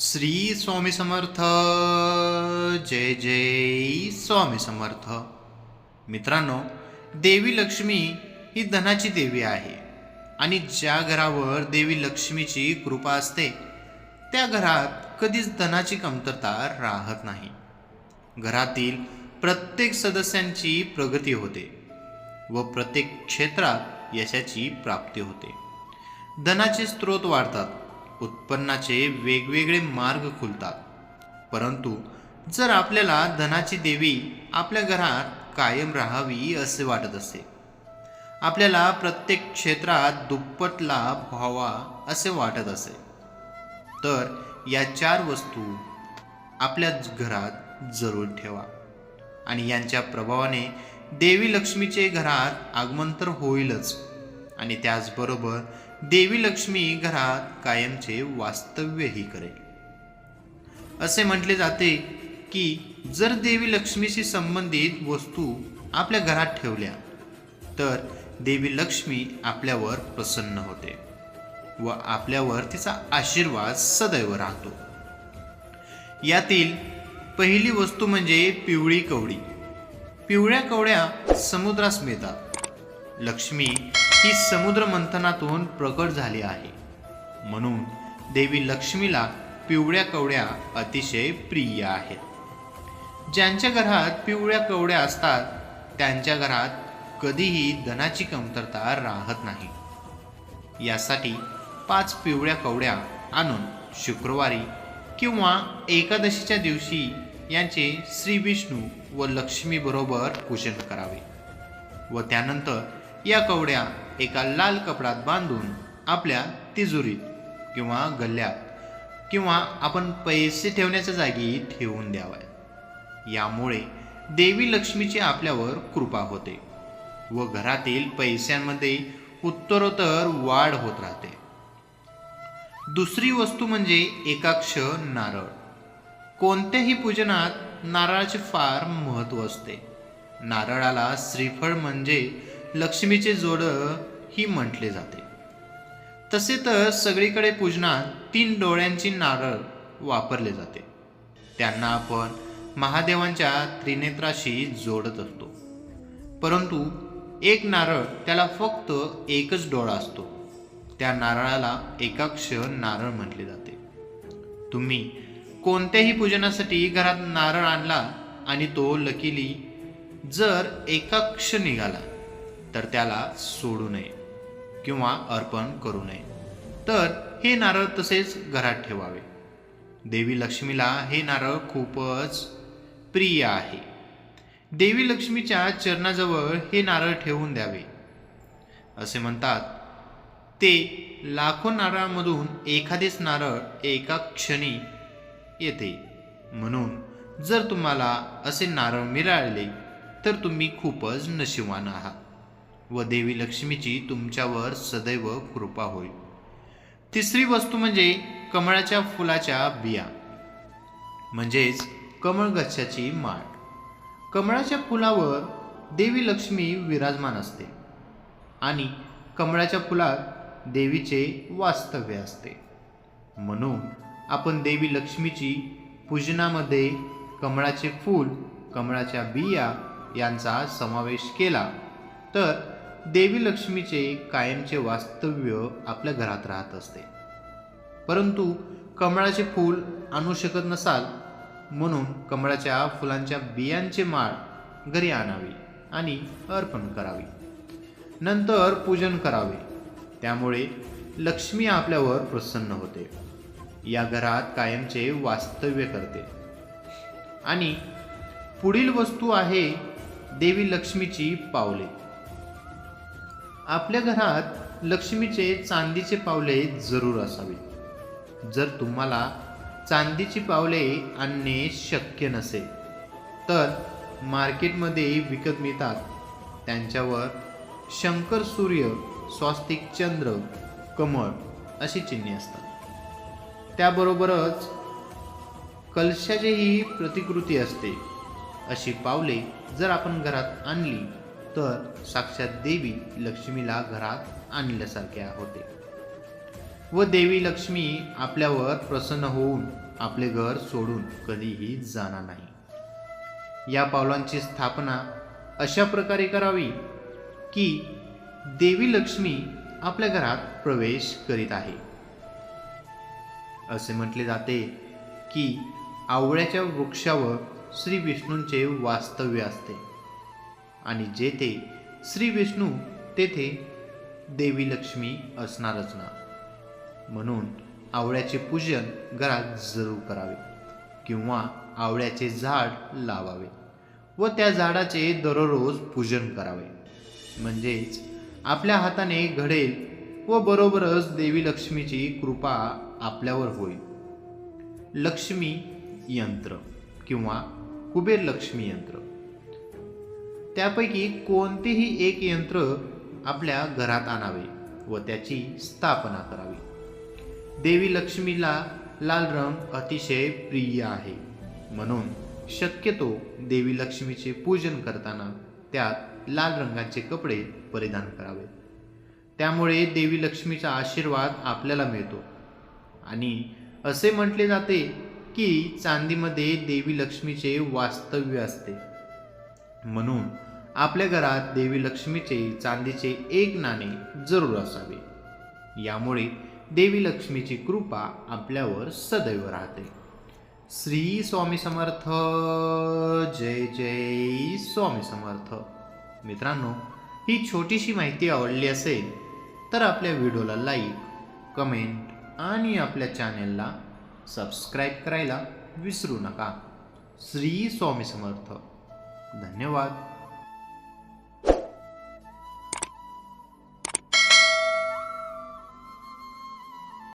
श्री स्वामी समर्थ. जय जय स्वामी समर्थ. मित्रांनो देवी लक्ष्मी ही धनाची देवी आहे आणि ज्या घरावर देवी लक्ष्मीची कृपा असते त्या घरात कधीच धनाची कमतरता राहत नाही. घरातील प्रत्येक सदस्यांची प्रगती होते व प्रत्येक क्षेत्रात यशाची प्राप्ती होते. धनाचे स्रोत वाढतात उत्पन्नाचे वेगवेगळे मार्ग खुलतात. परंतु जर आपल्याला धनाची देवी आपल्या घरात कायम राहावी असे वाटत असे आपल्याला प्रत्येक क्षेत्रात दुप्पट लाभ व्हावा असे वाटत असे तर या चार वस्तू आपल्या घरात जरूर ठेवा आणि यांच्या प्रभावाने देवी लक्ष्मीचे घरात आगमन तर होईलच आणि त्याचबरोबर देवी लक्ष्मी घरात कायमचे वास्तव्यही करेल असे म्हटले जाते की जर देवी लक्ष्मीशी संबंधित वस्तू आपल्या घरात ठेवल्या तर देवी लक्ष्मी आपल्यावर प्रसन्न होते व आपल्यावर तिचा आशीर्वाद सदैव राहतो. यातील पहिली वस्तू म्हणजे पिवळी कवडी. पिवळ्या कवड्या समुद्रास मिळतात. लक्ष्मी ही समुद्र मंथनातून प्रकट झाली आहे. म्हणून देवी लक्ष्मीला पिवळ्या कवड्या अतिशय प्रिय आहेत. ज्यांच्या घरात पिवळ्या कवड्या असतात त्यांच्या घरात कधीही धनाची कमतरता राहत नाही. यासाठी पाच पिवळ्या कवड्या आणून शुक्रवारी किंवा एकादशीच्या दिवशी यांचे श्री विष्णू व लक्ष्मीबरोबर पूजन करावे व त्यानंतर या कवड्या एका लाल कपड्यात बांधून आपल्या तिजोरीत किंवा गल्ल्यात किंवा आपण पैसे ठेवण्याच्या जागी ठेवून द्याव्या यामुळे देवी लक्ष्मीची आपल्यावर कृपा होते व घरातील पैशांमध्ये उत्तरोत्तर वाढ होत राहते. दुसरी वस्तू म्हणजे एकाक्ष नारळ. कोणत्याही पूजनात नारळाचे फार महत्त्व असते. नारळाला श्रीफळ म्हणजे लक्ष्मीचे जोडं ही म्हटले जाते. तसे तर सगळीकडे पूजनात तीन डोळ्यांची नारळ वापरले जाते. त्यांना आपण महादेवांच्या त्रिनेत्राशी जोडत असतो. परंतु एक नारळ त्याला फक्त एकच डोळा असतो. त्या नारळाला एकाक्ष नारळ म्हटले जाते. तुम्ही कोणत्याही पूजनासाठी घरात नारळ आणला आणि तो लकीली जर एकाक्ष निघाला तर त्याला सोडू नये किंवा अर्पण करू नये. तर हे नारळ तसेच घरात ठेवावे. देवी लक्ष्मीला हे नारळ खूपच प्रिय आहे. देवी लक्ष्मीच्या चरणाजवळ हे नारळ ठेवून द्यावे. असे म्हणतात ते लाखो नारळामधून एखादेच नारळ एका क्षणी येते. म्हणून जर तुम्हाला असे नारळ मिळाले तर तुम्ही खूपच नशिवान आहात. व देवी लक्ष्मीची तुमच्यावर सदैव कृपा होईल तिसरी वस्तू म्हणजे कमळाच्या फुलाच्या बिया. म्हणजेच कमळगच्छाची माळ. कमळाच्या फुलावर देवी लक्ष्मी विराजमान असते आणि कमळाच्या फुलात देवीचे वास्तव्य असते. म्हणून आपण देवी लक्ष्मीची पूजनामध्ये कमळाचे फूल कमळाच्या बिया यांचा समावेश केला तर देवी लक्ष्मीचे कायमचे वास्तव्य आपल्या घरात राहत असते. परंतु कमळाचे फूल आणू शकत नसाल म्हणून कमळाच्या फुलांच्या बियांचे माळ घरी आणावी आणि अर्पण करावी. नंतर पूजन करावे. त्यामुळे लक्ष्मी आपल्यावर प्रसन्न होते. या घरात कायमचे वास्तव्य करते. आणि पुढील वस्तू आहे देवी लक्ष्मीची पावले. आपल्या घरात लक्ष्मीचे चांदीचे पावले जरूर असावे. जर तुम्हाला चांदीची पावले आणणे शक्य नसेल तर मार्केटमध्ये विकत मिळतात. त्यांच्यावर शंकर सूर्य स्वास्तिक चंद्र कमळ अशी चिन्हे असतात. त्याबरोबरच कलशाचीही प्रतिकृती असते. अशी पावले जर आपण घरात आणली तर साक्षात देवी लक्ष्मीला घरात आणल्यासारखे होते. व देवी लक्ष्मी आपल्यावर प्रसन्न होऊन आपले घर सोडून कधीही जाणार नाही. या पावलांची स्थापना अशा प्रकारे करावी की देवी लक्ष्मी आपल्या घरात प्रवेश करीत आहे. असे म्हटले जाते की आवळ्याच्या वृक्षावर श्री विष्णूंचे वास्तव्य असते. आणि जेथे श्री विष्णू तेथे देवी लक्ष्मी असणारच ना. म्हणून आवळ्याचे पूजन घरात जरूर करावे किंवा आवळ्याचे झाड लावावे व त्या झाडाचे दररोज पूजन करावे. म्हणजेच आपल्या हाताने घडेल व बरोबरच देवी लक्ष्मीची कृपा आपल्यावर होईल. लक्ष्मी यंत्र किंवा कुबेर लक्ष्मी यंत्र. त्यापैकी कोणतेही एक यंत्र आपल्या घरात आणावे व त्याची स्थापना करावी. देवी लक्ष्मीला लाल रंग अतिशय प्रिय आहे. म्हणून शक्यतो देवी लक्ष्मीचे पूजन करताना त्यात लाल रंगाचे कपडे परिधान करावे. त्यामुळे देवी लक्ष्मीचा आशीर्वाद आपल्याला मिळतो. आणि असे म्हटले जाते की चांदीमध्ये देवी लक्ष्मीचे वास्तव्य असते. म्हणून आपल्या घरात देवी लक्ष्मीचे चांदीचे एक नाणे जरूर असावे. यामुळे देवी लक्ष्मीची कृपा आपल्यावर सदैव राहते. श्री स्वामी समर्थ. जय जय स्वामी समर्थ. मित्रांनो ही छोटीशी माहिती आवडली असेल तर आपल्या व्हिडिओला लाईक कमेंट आणि आपल्या चॅनेलला सबस्क्राईब करायला विसरू नका. श्री स्वामी समर्थ. धन्यवाद.